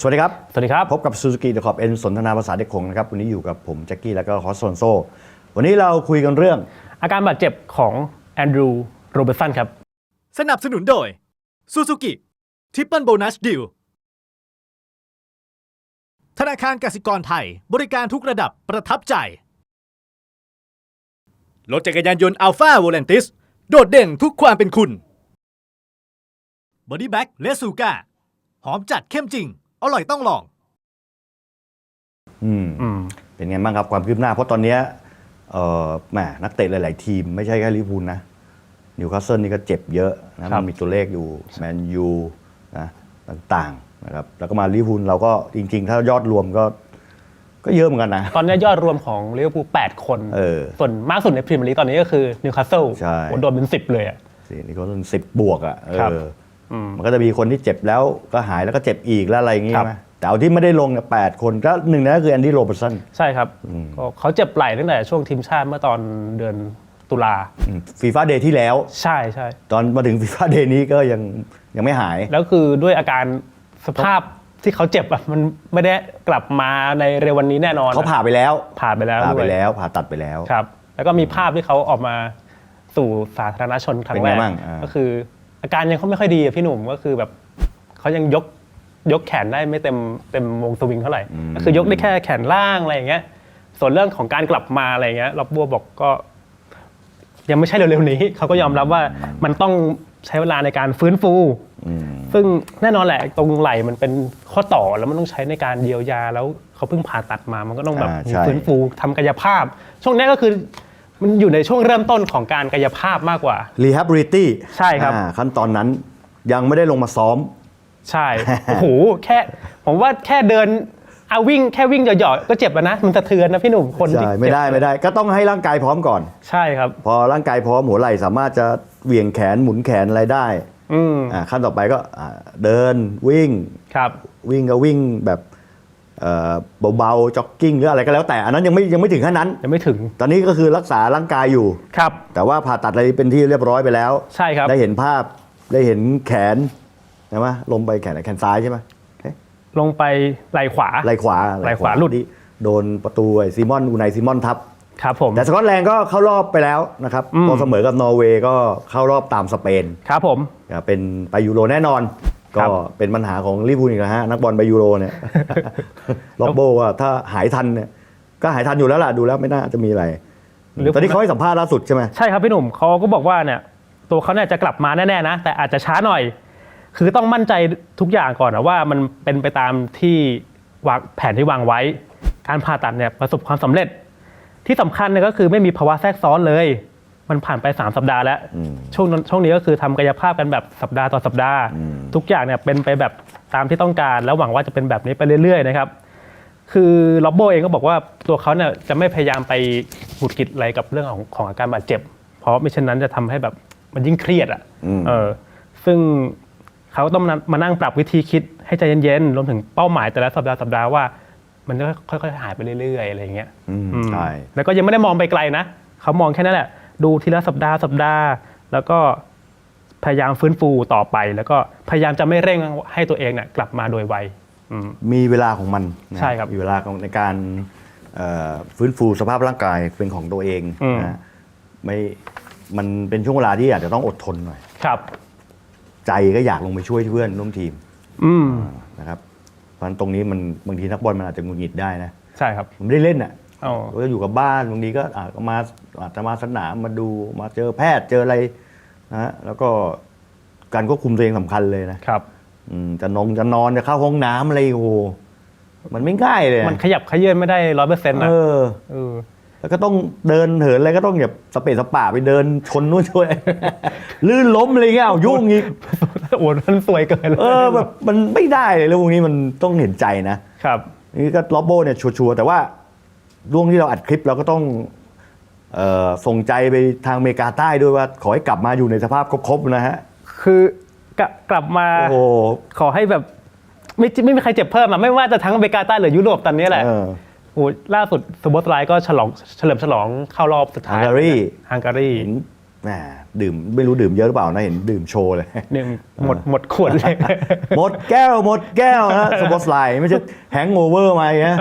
สวัสดีครับ สวัสดีครับ พบกับ Suzuki The Cop N สนทนาภาษาเด็กคงนะครับ วันนี้อยู่กับผมแจ็คกี้แล้วก็ฮอสโซนโซ วันนี้เราคุยกันเรื่อง อาการบาดเจ็บของแอนดรูโรเบร์ตสันครับ สนับสนุนโดย Suzuki Triple Bonus Deal ธนาคารกสิกรไทย บริการทุกระดับประทับใจ รถจักรยานยนต์ Alpha v o l a n t i s โดดเด่นทุกความเป็นคุณ Body Bag และซูก้าหอมจัดเข้มจริง อร่อยต้องลอง อืมอืม เป็นไงบ้างครับความคืบหน้า เพราะตอนเนี้ยเอ่อแหมนักเตะหลาย ๆ ทีม ไม่ใช่แค่ลิเวอร์พูลนะนิวคาสเซิลนี่ก็เจ็บเยอะนะมันมีตัวเลขอยู่แมนยูนะต่าง ๆ นะครับ แล้วก็มาลิเวอร์พูลเราก็จริง ๆ ถ้ายอดรวมก็ ก็เยอะเหมือนกันนะ ตอนนี้ยอดรวมของลิเวอร์พูล8คน เออส่วนมากสุดในพรีเมียร์ลีกตอนนี้ก็คือนิวคาสเซิลใช่ โดนเป็น 10 เลยอะสินี่ก็ต้องสิบบวกอะเอครับออ มมันก็จะมีคนที่เจ็บแล้วก็หายแล้วก็เจ็บอีกแล้วอะไรอย่างงี้ครับใช่ไหมแต่เอาที่ไม่ได้ลงเนี่ยแปดคนก็หนึ่งในนั้นคือแอนดี้โรเบร์ตสันใช่ครับก็เขาเจ็บไหล่ตั้งแต่ช่วงทีมชาติเมื่อตอนเดือนตุลาฟีฟ่าเดย์ที่แล้ว ใช่ใช่ตอนมาถึงฟีฟ่าเดย์นี้ก็ยังยังไม่หาย แล้วคือด้วยอาการสภาพที่เขาเจ็บอะมันไม่ได้กลับมาในเร็ววันนี้แน่นอนเขาผ่าไปแล้ว ผ่านไปแล้วผ่าไปด้วยแล้ว ผ่าตัดไปแล้วครับ แล้วก็มีภาพที่เขาออกมาสู่สาธารณชนครั้งเป็นแรไงกบ้างอ่าก็คือ อาการยังเขาไม่ค่อยดีอะพี่หนุ่มก็คือแบบเขายังยกยกแขนได้ไม่เต็มเต็มวงสวิงเท่าไหร่ก็คือยกได้แค่แขนล่างอะไรอย่างเงี้ย ส่วนเรื่องของการกลับมาอะไรอย่างเงี้ยล็อบบัวบอกก็ ยังไม่ใช่เร็วๆนี้เขาก็ยอมรับว่ามันต้องใช้เวลาในการฟื้นฟูซึ่งแน่นอนแหละตรงไหล่มันเป็นข้อต่อแล้วมันต้องใช้ในการเยียวยาแล้วเขาเพิ่งผ่าตัดมามันก็ต้องแบบอ่าใช่ฟื้นฟูทำกายภาพ ช่วงนี้ก็คือ มันอยู่ในช่วงเริ่มต้นของการกายภาพมากกว่ารีฮับริตี้ใช่ครับขั้นตอนนั้นยังไม่ได้ลงมาซ้อม ใช่ โอ้โหแค่ผมว่าแค่เดินเอาวิ่งแค่วิ่งเหยาะๆก็เจ็บแล้วนะ มันสะเทือนนะพี่หนุ่มคนที่ใช่ ไม่ได้เจ็บไม่ได้ ก็ต้องให้ร่างกายพร้อมก่อน ใช่ครับ พอร่างกายพร้อมหัวไหล่สามารถจะเหวี่ยงแขนหมุนแขนอะไรได้อืมอ่าขั้นต่อไปก็อ่าเดินวิ่ง ครับ วิ่งก็วิ่งแบบ เอ่อเบาๆจ็อกกิ้งหรืออะไรก็แล้วแต่ อันนั้นยังไม่ยังไม่ถึงขั้นนั้น ยังไม่ถึง ตอนนี้ก็คือรักษาร่างกายอยู่ ครับ แต่ว่าผ่าตัดอะไรเป็นที่เรียบร้อยไปแล้ว ใช่ครับ ได้เห็นภาพได้เห็นแขนใช่ไหมลงไปแขนไหนแขนซ้ายใช่ไหมเอ๊ะลงไปไหล่ขวาไหล่ขวาไหล่ขวาหลุดที่โดนประตูไอ้ซีมอนอูไนซีมอนทับครับผมแต่สกอตแลนด์ก็เข้ารอบไปแล้วนะครับอืมพอเสมอกับนอร์เวย์ก็เข้ารอบตามสเปนครับผมอ่าเป็นไปยูโรแน่นอนครั ก็บเป็นปัญหาของลิเวอร์พูลอีกแล้วฮะนักบอลไปยูโรเนี่ยล็อบโบว่าถ้าหายทันเนี่ยก็หายทันอยู่แล้วล่ะดูแล้วไม่น่าจะมีอะไรหรือตอนนี้เขาให้สัมภาษณ์ล่าสุดใช่ไหมใช่ครับพี่หนุ่มเขาก็บอกว่าเนี่ยตัวเขาเนี่ยจะกลับมาแน่ๆนะ แต่อาจจะช้าหน่อย คือต้องมั่นใจทุกอย่างก่อนนะว่ามันเป็นไปตามที่วางแผนที่วางไว้ การผ่าตัดเนี่ยประสบความสำเร็จ ที่สำคัญเนี่ยก็คือไม่มีภาวะแทรกซ้อนเลย มันผ่านไป3สัปดาห์แล้ว ช่วงนั้นช่วงนี้ก็คือทำกายภาพกันแบบสัปดาห์ต่อสัปดาห์ ทุกอย่างเนี่ยเป็นไปแบบตามที่ต้องการ แล้วหวังว่าจะเป็นแบบนี้ไปเรื่อยๆนะครับ คือล็อบโบเองก็บอกว่าตัวเขาเนี่ยจะไม่พยายามไปหงุดหงิดอะไรกับเรื่องของของอาการบาดเจ็บ เพราะไม่เช่นนั้นจะทำให้แบบมันยิ่งเครียดอะเออซึ่งเขาต้องมามานั่งปรับวิธีคิดให้ใจเย็นๆรวมถึงเป้าหมายแต่ละสัปดาห์สัปดาห์ว่า มันจะค่อยๆหายไปเรื่อยๆอะไรอย่างเงี้ยอืมอืมใช่ แล้วก็ยังไม่ได้มองไปไกลนะเขามองแค่นั้นแหละ ดูทีละสัปดาห์สัปดาห์ แล้วก็พยายามฟื้นฟูต่อไป แล้วก็พยายามจะไม่เร่งให้ตัวเองเนี่ยกลับมาโดยไวอืมมีเวลาของมันนะใช่ครับมีเวลาของในการเอ่อฟื้นฟูสภาพร่างกายเป็นของตัวเองอืม นะไม่มันเป็นช่วงเวลาที่อาจจะต้องอดทนหน่อย ครับ ใจก็อยากลงไปช่วยเพื่อนร่วมทีมอืมนะครับเพราะฉะนั้นตรงนี้มันบางทีนักบอลมันอาจจะหงุดหงิดได้นะ ใช่ครับมันไม่ได้เล่นอะ อ๋อก็อยู่กับบ้านบางทีก็อาจจะมาอาจจะมาสนามมาดูมาเจอแพทย์เจออะไรนะฮะแล้วก็การควบคุมตัวเองสำคัญเลยนะครับ อืมจะนงจะนอนจะเข้าห้องน้ำอะไรโอ้โหมันไม่ง่ายเลยอะมันขยับขยื่นไม่ได้ร้อยเปอร์เซ็นต์เอนะอเออ แล้วก็ต้องเดินเหินอะไรก็ต้องแบบสเปซสปะไปเดินชนนู่นช่วย ลื่นล้มอะไรเงี้ยเอายุ่งอีกโอ้มันสวยเกินเลยเออแบบมันไม่ได้เลยแล้วพวกนี้มันต้องเห็นใจนะครับ นี่ก็ล็อบโบเนี่ยชัวร์ๆแต่ว่า ช่วงที่เราอัดคลิปเราก็ต้องเอ่อส่งใจไปทางอเมริกาใต้ด้วยว่าขอให้กลับมาอยู่ในสภาพครบๆนะฮะ คือกลับกลับมาโอ้โห ขอให้แบบไม่ไม่มีใครเจ็บเพิ่มอะไม่ว่าจะทั้งอเมริกาใต้หรือยุโรปตอนนี้แหละเออ โอ้ล่าสุดสโบอสไลน์ก็ฉลองเฉลิมฉลองเข้ารอบสุดท้ายฮังการี ฮังการีเห็นแหมดื่มไม่รู้ดื่มเยอะหรือเปล่านะเห็นดื่มโชว์เลย หนึ่งหมดหมดขวดเลย หมดแก้วหมดแก้วนะสปอตไลน์ไม่ใช่แฮงโอเวอร์มาอย่างเงี้ย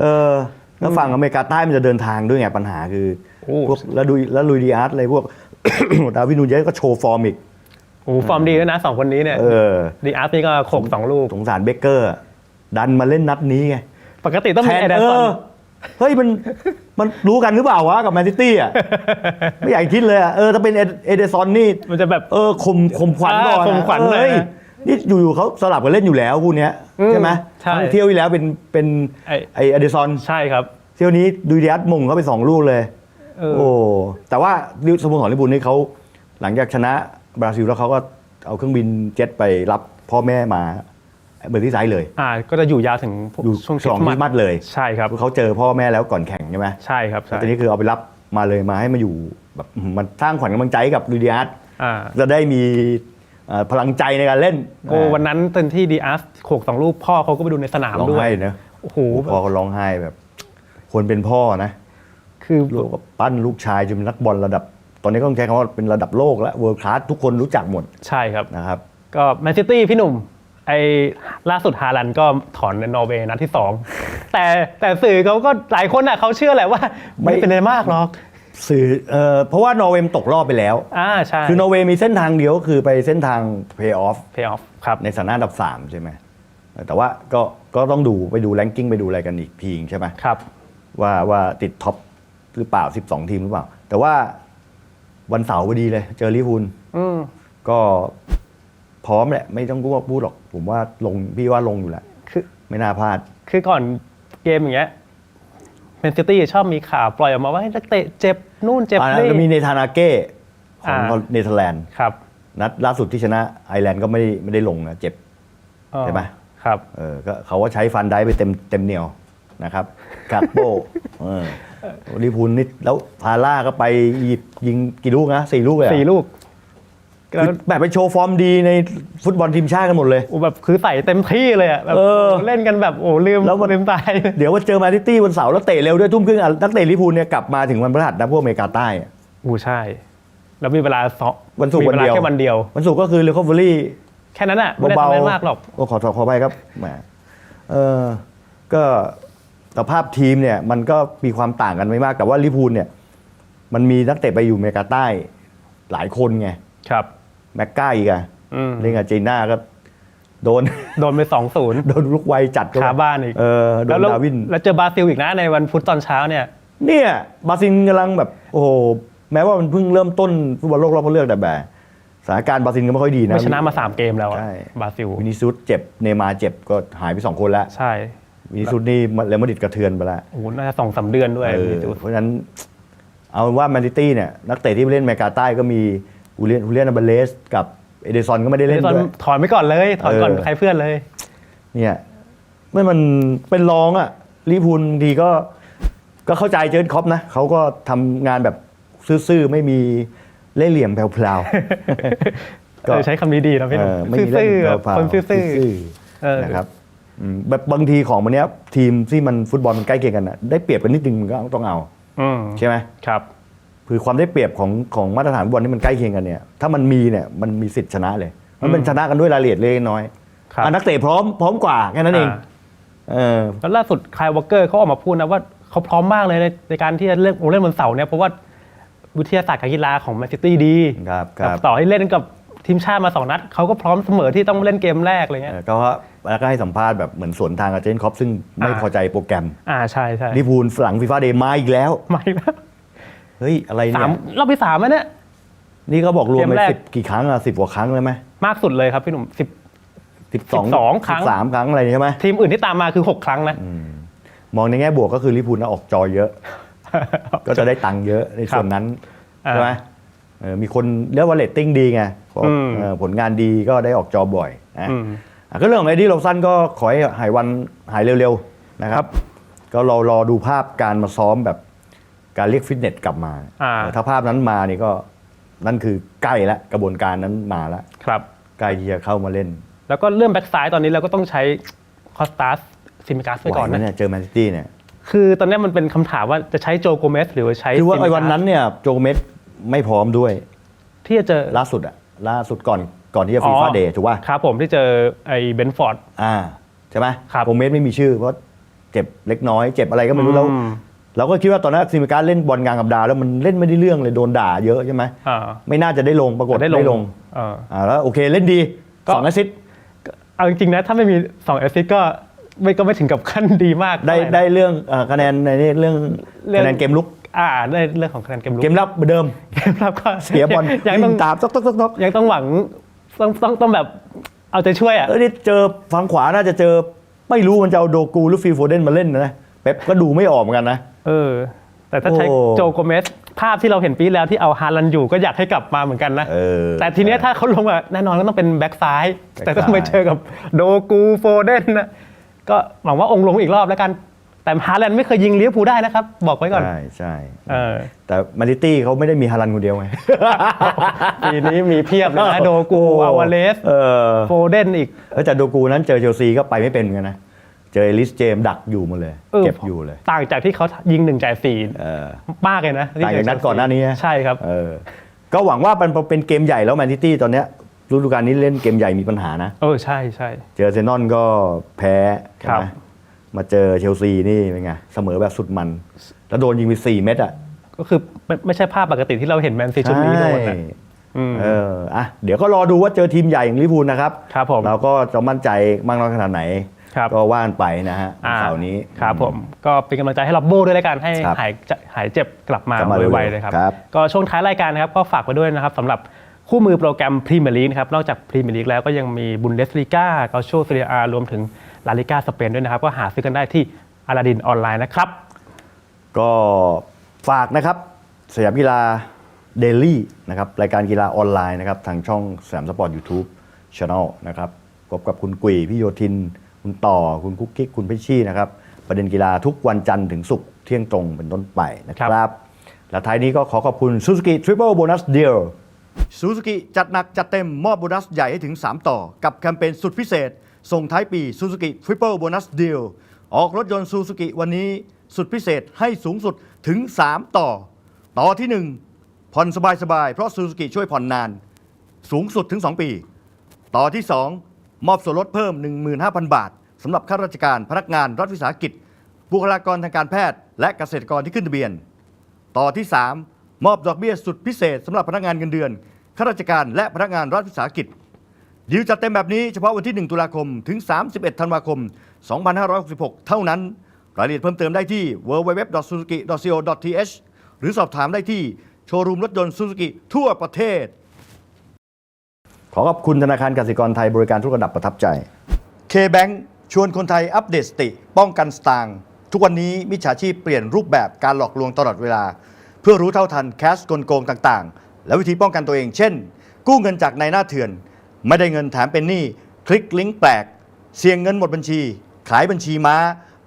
เออ แล้วฝั่งอเมริกาใต้มันจะเดินทางด้วยไงปัญหาคือโอ้พวกแล้วดูแล้วลุยดีอาร์ตอะไรพวก ดาวินูเยสก็โชว์ฟอร์มอีกโอ้โหฟอร์มดีด้วยนะสองคนนี้เนี่ยเออดีอาร์ตนี่ก็โขกสองลูกสงสารเบเกอร์ ดันมาเล่นนัดนี้ไงปกติต้องแทมีนเอเดเออร์สันอเฮ้ยมันมันรู้กันหรือเปล่าวะกับแมนซิตี้อะไม่อยากคิดเลยอะเออถ้าเป็นเอเอเดซอนนี่มันจะแบบเออคมคมขวัญก่อนอ่าคมขวัญหน่อยเฮ้ย นะนี่อยู่ๆเขาสลับกันเล่นอยู่แล้วคู่เนี้ยอืมใช่ไหมใช่ ครั้งเที่ยวที่แล้วเป็นเป็นไอ้ไอเอเดซอนใช่ครับเที่ยวนี้ดูดิอัสมงเขาไปสองลูกเลย เออ โอ้แต่ว่าสโมสรลิเวอร์พูลนี่เขาหลังจากชนะบราซิลแล้วเขาก็เอาเครื่องบินเจ็ตไปรับพ่อแม่มาเบอร์ที่ไซด์เลย อ่าก็จะอยู่ยาวถึงพวกอยู่ช่วงฉลองคริสต์มาสเลยใช่ครับ เขาเจอพ่อแม่แล้วก่อนแข่งใช่ไหมใช่ครับแล้ใช่วตอนนี้คือเอาไปรับมาเลยมาให้มาอยู่แบบมันสร้างขวัญกำลังใจให้กับลูดิอาร์ตอ่า จะได้มีเอ่อ พลังใจในการเล่นโอ้วันนั้นตอนที่ดีอาร์ตโขกสองลูกพ่อเขาก็ไปดูในสนามร้องด้วยไห้เนอะโอ้โหพ่อก็ร้องไห้แบบ คนเป็นพ่อนะ คือลูกก็ปั้นลูกชายจนเป็นนักบอลระดับ ตอนนี้ก็ต้องใช้คำว่าเป็นระดับโลกแล้วเวิร์คลาสทุกคนรู้จักหมดใช่ครับนะครับ ก็แมนซิตี้พี่หนุ่ม ไอ้ล่าสุดฮาลันด์ก็ถอนในนอร์เวย์นัดที่สองแต่แต่สื่อเขาก็หลายคนอะเขาเชื่อแหละว่าไม่เป็นอะไรมากหรอก สื่อเอ่อเพราะว่านอร์เวย์มันตกรอบไปแล้ว อ่าใช่คือนอร์เวย์มีเส้นทางเดียวก็คือไปเส้นทางเพย์ออฟเพย์ออฟครับในสถานะอันดับ 3 ใช่ไหมแต่ว่าก็ก็ต้องดูไปดูแรงกิ้งไปดูอะไรกันอีกทีใช่ไหมครับ ว่าว่าติดท็อปหรือเปล่า 12 ทีมหรือเปล่า แต่ว่าวันเสาร์พอดีเลย เจอลิเวอร์พูลอืมก็พร้อมแหละ ไม่ต้องพูดหรอก ผมว่าลงพี่ว่าลงอยู่แล้วคือ ไม่น่าพลาด คือก่อนเกมอย่างเงี้ยแมนซิตี้ชอบมีข่าวปล่อยออกมาว่าให้นักเตะเจ็บนู่นเจ็บอ่านี่ แล้วมีเนธานาเก้ของอ่า เนเธอร์แลนด์ครับนัดล่าสุดที่ชนะไอร์แลนด์ก็ไม่ได้ไม่ได้ลงนะเจ็บ อ๋อใช่ไหม ครับ เออก็เขาว่าใช้ฟันได้ไปเต็มเต็มเหนียวนะครับกาโปเออลิเวอร์พูลนี่แล้วพาร่าก็ไปอียิปต์ยิงกี่ลูกนะสี่ลูกเลยเหรอสี่ลูกคื แล้วอแบบไปโชว์ฟอร์มดีในฟุตบอลทีมชาติกันหมดเลย โอ้แบบคือใส่เต็มที่เลยอะแบบเออ เล่นกันแบบโอ้ลืมแล้วมันลืมตาย เดี๋ยวว่าเจอแมนซิตี้วันเสาร์แล้วเตะเร็วด้วยทุ่มครึ่งอะนักเตะลิเวอร์พูลเนี่ยกลับมาถึงวันพฤหัสนะพวกอเมริกาใต้อะโอ้ใช่ แล้วมีเวลาสองวันศุกร์มีวันเดียวแค่วันเดียว วันศุกร์ก็คือเรคอเวอรี่แค่นั้นอะไม่ได้เบาทำอะไรๆมากหรอกโอ้ขอขอขอไปครับแหมเออก็สภาพทีมเนี่ยมันก็มีความต่างกันไม่มากแต่ว่าลิเวอร์พูลเนี่ยมันมีนักเตะไปอยู่อเมริกาใต้หลายคนไง ครับ แม็กก้าอีกอะอืมเล่นกับจีน่าก็โดนโดนไปสองศูนย์โดนลูกไวจัดก็คาบ้านอีกเออโดแล้วนแล้วดาวิน แล้วเจอบราซิลอีกนะในวันพุธตอนเช้าเนี่ย เนี่ยบราซิลกำลังแบบ โอ้โหแม้ว่ามันเพิ่งเริ่มต้นฟุตบอลโลกรอบคัดเลือกแต่แบบสถานการณ์บราซิลก็ไม่ค่อยดีนะไม่ชนะมาสามเกมแล้วอะใช่บราซิลวินิซุสเจ็บเนย์มาร์เจ็บก็หายไปสองคนแล้วใช่วินิซุสนี่เรอัลมาดริดกระเทือนไปแล้วโอ้โหน่าจะสองสามเดือนด้วยเออวินิจฉัยเพราะฉะนั้น เอาเป็นว่าแมนซิตี้เนี่ยนักเตะที่ไปเล่นอเมริกาใต้ก็มี อูเลียนอูเลียนอัลเบเลสกับเอเดซอนก็ไม่ได้เล่นตอนด้วย ถอนไปก่อนเลย ถอนก่อนเออ ใครเพื่อนเลย เนี่ยเมื่อมันเป็นรองอะลิเวอร์พูลบางทีก็ก็เข้าใจเจอร์นคล็อปนะเขาก็ทำงานแบบซื่อๆ ไม่มีเล่ห์เหลี่ยมแพลวๆก็ เออใช้คำนี้ดีนะพี่หเอนุ่มอไม่มีเล่ซื่อห์ๆแบบแพลวๆคนซื่อ ซื่อเออ ๆนะครับอืมแบบบางทีของวันเนี้ยทีมที่มันฟุตบอลมันใกล้เคียงกันอะได้เปรียบกันนิดนึงมันก็ต้องเอาๆอืมใช่ไหม ครับ คือความได้เปรียบของของมาตรฐานฟุตบอลที่มันใกล้เคียงกันเนี่ยถ้ามันมีเนี่ยมันมีสิทธิ์ชนะเลยมันเป็นชนะกันด้วยรายละเอียดเล็กน้อยครับอะนักเตะพร้อมพร้อมกว่าแค่นั้นเองอ่าเออแล้วล่าสุดคายวอลเกอร์เขาออกมาพูดนะว่าเขาพร้อมมากเลยในในการที่จะเล่นเล่นวันเสาร์เนี่ยเพราะว่าวิทยาศาสตร์การกีฬาของแมนซิตี้ดีครับครับต่อให้เล่นกับทีมชาติมาสองนัดเขาก็พร้อมเสมอที่ต้องเล่นเกมแรกอะไรเงี้ยเออก็แล้วก็ให้สัมภาษณ์แบบเหมือนสวนทางกับเจนคอปซึ่งไม่อ่าพอใจโปรแกรม อ่าใช่ใช่ลิเวอร์พูลหลังฟีฟ่าเดย์มาอีกแล้วไม่แล้ว เฮ้ยอะไรสาเนี่มยรอบที่สามแล้วเนี่ย นี่เขาบอกรวมเกมไปแรก สิบกี่ครั้งอะสิบกว่าครั้งเลยไหมมากสุดเลยครับพี่หนุ่มสิบ สิบสอง12ครั้ง สามครั้งอะไรใช่ไหมทีมอื่นที่ตามมาคือ 6 ครั้งนะ มองในแง่บวกก็คือลิเวอร์พูลน่ะออกจอเยอะ ก็จะได้ตังค์เยอะในส่วนนั้นอ่าใช่ไหมเออมีคนเรียกว่าเรตติ้งดีไงเพราะอืม เออผลงานดีก็ได้ออกจอบ่อยนะอืม อะก็เรื่องของไอ้ที่เราสั้นก็ขอให้หายวันหายเร็วๆนะครับ ก็รอรอดูภาพการมาซ้อมแบบ การเรียกฟิตเนสกลับมาอ่าเออถ้าภาพนั้นมานี่ก็นั่นคือใกล้แล้วกระบวนการนั้นมาแล้วครับ ใกล้ที่จะเข้ามาเล่นแล้วก็เรื่องแบ็กซ้ายตอนนี้เราก็ต้องใช้คอสตาสซิมิกัสไปก่อนไหวไหมนะ เนี่ยเจอแมนซิตี้เนี่ยคือตอนนี้มันเป็นคำถามว่าจะใช้โจโกเมสหรือว่าใช้คือว่าซิมิไอ้กัสวันนั้นเนี่ยโจเมสไม่พร้อมด้วย ที่จะเจอ ล่าสุดอะล่าสุดก่อนก่อนที่จะฟีฟ่าเดย์ถูกป่ะครับผมที่เจอไอ้เบนฟอร์ด อ่าใช่ไหมครับโกเมสไม่มีชื่อเพราะเจ็บเล็กน้อย เจ็บอะไรก็ไม่รู้แล้ว อืม เราก็คิดว่าตอนนั้นซิมิการเล่นบอลกลางกับดาวแล้วมันเล่นไม่ได้เรื่องเลยโดนด่าเยอะใช่ไหมอ่า ไม่น่าจะได้ลงปรากฏได้ได้ลลงงเออ อ่าแล้วโอเคเล่นดีก็ สองแอสซิสต์เอาจริงๆนะถ้าไม่มี2แอสซิสก็ไม่ก็ไม่ถึงกับขั้นดีมากได้เท่าหร่นะ ได้เรื่องเอ่อคะแนนในนี่เรื่องเรื่อง คะแนนเกมลุกอ่าได้เรื่องของคะแนนเกมลุกเกมรับเหมือนเดิมเกมรับก็เสียบอลยังต้องวิ่ตามซอกซอกซอกซอกยังต้องหวังต้องต้องต้องแบบเอาใจช่วยอะ เออนี่เจอฝั่งขวาน่าจะเจอไม่รู้มันจะเอาโดกูหรือฟิลโฟเดนมาเล่นนะ เป๊ปก็ดูไม่ออกเหมือนกันนะ เออ แต่ถ้าใช้โอ้ โจโกเมสภาพที่เราเห็นปีที่แล้วที่เอาฮาลันอยู่ก็อยากให้กลับมาเหมือนกันนะ เออ แต่ทีเนี้ยถ้าเขาลงอะแน่นอนก็ต้องเป็นแบ็กซ้าย แบ็คซ้าย แต่ต้องไปเจอกับโดกูโฟเดนนะก็หวังว่าองค์ลงอีกรอบแล้วกัน แต่ฮาแลนด์ไม่เคยยิงเลี้ยวภูลได้นะครับ บอกไว้ก่อน ใช่ใช่เออแต่มาริตี้เขาไม่ได้มีฮารันคนเดียวไงปีนี้มีเพียบเลยนะ โดกู อาวาเลส เออโฟเดนอีกเออแต่โดกูนั้นเจอเชลซีก็ไปไม่เป็นเหมือนกันนะ เจอเอลิสเจมส์ดักอยู่หมาเลย เออ เก็บอยู่เลยต่างจากที่เขายิงหนึ่งจ่ายสี่เออ มากเลยนะต่างจากนัดก่อนหน้านี้นะ ใช่ครับ เออก็หวังว่ามันเป็นเกมใหญ่แล้วแมนซิตี้ตอนเนี้ยฤดูกาลนี้เล่นเกมใหญ่มีปัญหานะ เออใช่ใช่ เจออาร์เซนอนก็แพ้ใช่ครับไหมมาเจอเชลซีนี่เป็นไง เสมอแบบสุดมัน แล้วโดนยิงไป4เม็ดอะก็คือไม่ไม่ใช่ภาพปกติที่เราเห็นแมนซีชุดนี้โดนนะ อืมเอออะเดี๋ยวก็รอดูว่าเจอทีมใหญ่อย่างลิเวอร์พูลนะครับ ครับผม เราก็จะมั่นใจมากน้อยขนาดไหน ครับก็ว่านไปนะฮะอ่าเสาร์นี้ ครับผมก็เป็นกำลังใจให้ล็อบโบ้ด้วยแล้วกันให้ครับหายจะหายเจ็บกลับมากลับมาเร็วๆไวๆเลยครับ ครับ ก็ช่วงท้ายรายการนะครับก็ฝากไว้ด้วยนะครับสำหรับคู่มือโปรแกรมพรีเมียร์ลีกนะครับนอกจากพรีเมียร์ลีกแล้วก็ยังมีบุนเดสลีกาเกาโชซีเรียอารวมถึงลาลิกาสเปนด้วยนะครับ ก็หาซื้อกันได้ที่อาลาดินออนไลน์นะครับ ก็ฝากนะครับสยามกีฬาเดลี่นะครับรายการกีฬาออนไลน์นะครับทางช่องสยามสปอร์ตยูทูบช anel นะครับพบกับคุณกุยพี่โยทิน คุณต่อคุณกุ๊กกิ๊กคุณพิชชี่นะครับ ประเด็นกีฬาทุกวันจันทร์ถึงศุกร์เที่ยงตรงเป็นต้นไปนะคครัรับบและท้ายนี้ก็ขอขอบคุณ Suzuki Triple Bonus Deal Suzuki จัดหนักจัดเต็มมอบโบนัสใหญ่ให้ถึง 3 ต่อ กับแคมเปญสุดพิเศษ ส่งท้ายปี Suzuki Triple Bonus Deal ออกรถยนต์ Suzuki วันนี้สุดพิเศษให้สูงสุดถึง 3 ต่อ ต่อที่ 1 ผ่อนสบายๆ เพราะ Suzuki ช่วยผ่อนนาน สูงสุดถึง 2 ปี ต่อที่ 2 มอบส่วนลดเพิ่ม 15,000 บาทสำหรับข้าราชการพนักงานรัฐวิสาหกิจ บุคลากรทางการแพทย์ และเกษตรกรที่ขึ้นทะเบียน ต่อที่ 3 มอบดอกเบี้ยสุดพิเศษสำหรับพนักงานเงินเดือนข้าราชการและพนักงานรัฐวิสาหกิจดีลจัดเต็มแบบนี้เฉพาะวันที่ 1 ตุลาคมถึง 31 ธันวาคม 2566 เท่านั้น รายละเอียดเพิ่มเติมได้ที่ www.suzuki.co.th หรือสอบถามได้ที่โชว์รูมรถยนต์ Suzuki ทั่วประเทศ ขอขอบคุณธนาคารกสิกรไทยบริการทุกระดับประทับใจ K-Bank ชวนคนไทยอัปเดตสติ ป้องกันสตางค์ทุกวันนี้มิจฉาชีพเปลี่ยนรูปแบบการหลอกลวงตลอดเวลา เพื่อรู้เท่าทันแคสกลโกงต่างๆ และวิธีป้องกันตัวเอง เช่น กู้เงินจากนายหน้าเถื่อน ไม่ได้เงินแถมเป็นหนี้คลิกลิงก์แปลก เสี่ยงเงินหมดบัญชี ขายบัญชีม้า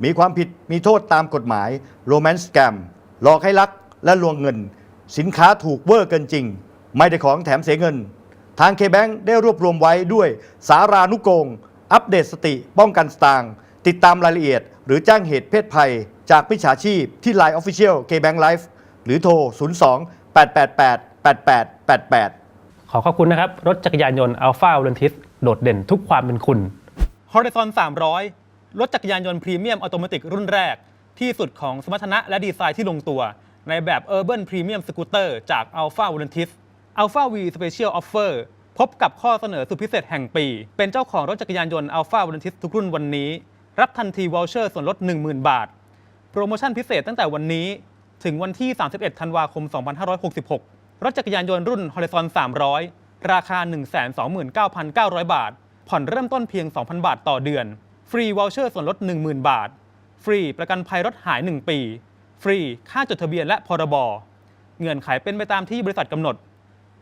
มีความผิดมีโทษตามกฎหมายโรแมนต์สแกมหลอกให้รักและลวงเงิน สินค้าถูกเวอร์เกินจริง ไม่ได้ของแถมเสียเงิน ทางเคแบงได้รวบรวมไว้ด้วยสารานุกง อัปเดตสติ ป้องกันสตางค์ติดตามรายละเอียด หรือแจ้งเหตุเพศภัย จากมิจฉาชีพที่ Line Official KBank Life หรือโทร 02 888 8888 ขอขอบคุณนะครับ รถจักรยานยนต์ Alpha v o l a n t i s โดดเด่นทุกความเป็นคุณ Horizon 300 รถจักรยานยนต์พรีเมียมออโตเมติกรุ่นแรก ที่สุดของสมรรถนะและดีไซน์ที่ลงตัว ในแบบ Urban Premium Scooter จาก Alpha v o l a n t i s Alpha V Special Offer พบกับข้อเสนอสุดพิเศษแห่งปี เป็นเจ้าของรถจักรยานยนต์ Alpha v o l a n t i s ทุกรุ่นวันนี้ รับทันทีวอลเชอร์ส่วนลด 10,000 บาท โปรโมชั่นพิเศษตั้งแต่วันนี้ ถึงวันที่ 31 ธันวาคม 2566 รถจักรยานยนต์รุ่น Horizon 300 ราคา 129,900 บาท ผ่อนเริ่มต้นเพียง 2,000 บาทต่อเดือน ฟรีวอลเชอร์ส่วนลด 10,000 บาท ฟรีประกันภัยรถหาย 1 ปี ฟรีค่าจดทะเบียนและพรบเงื่อนไขเป็นไปตามที่บริษัทกำหนด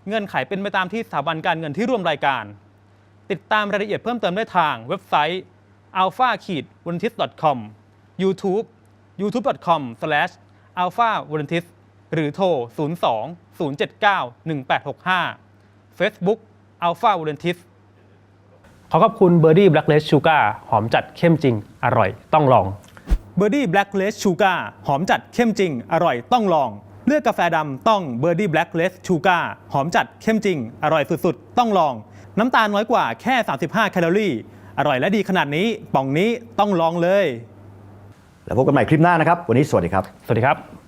เงื่อนไขเป็นไปตามที่สถาบันการเงินที่ร่วมรายการ ติดตามรายละเอียดเพิ่มเติมได้ทางเว็บไซต์ alpha v o l u n t i s com YouTube youtube.com slash alpha v o l u n t i s หรือโทร 02 079 1865 Facebook alpha v o l u n t i s ขอขอบคุณ b i r d i e Black Lace Sugar หอมจัดเข้มจริง อร่อยต้องลอง b i r d i e Black Lace Sugar หอมจัดเข้มจริง อร่อยต้องลอง เลือกกาแฟดำต้อง Birdie Black Less Sugar หอมจัดเข้มจริง อร่อยสุดๆ ต้องลอง น้ำตาลน้อยกว่าแค่ 35 แคลอรี่ อร่อยและดีขนาดนี้ป่องนี้ต้องลองเลย แล้วพบกันใหม่คลิปหน้านะครับ วันนี้สวัสดีครับ สวัสดีครับ